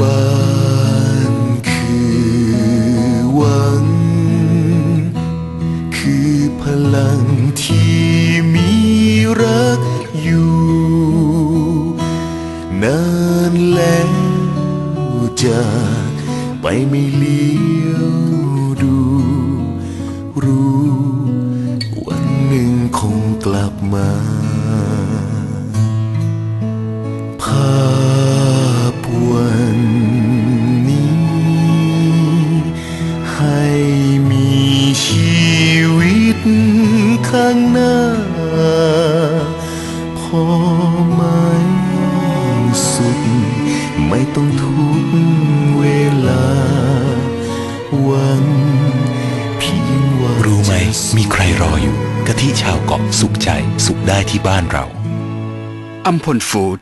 บ้านคือหวัง คือพลังที่มีรักอยู่ นานแล้วจากไปไม่เลี้ยวดู รู้ วันหนึ่งคงกลับมา ชีวิตข้างหน้า พอไหมสุด ไม่ต้องทุกเวลา วังเพียงว่ารู้ไหม มีใครรออยู่กะทิชาวเกาะสุขใจ สุขได้ที่บ้านเรา อัมพลฟูด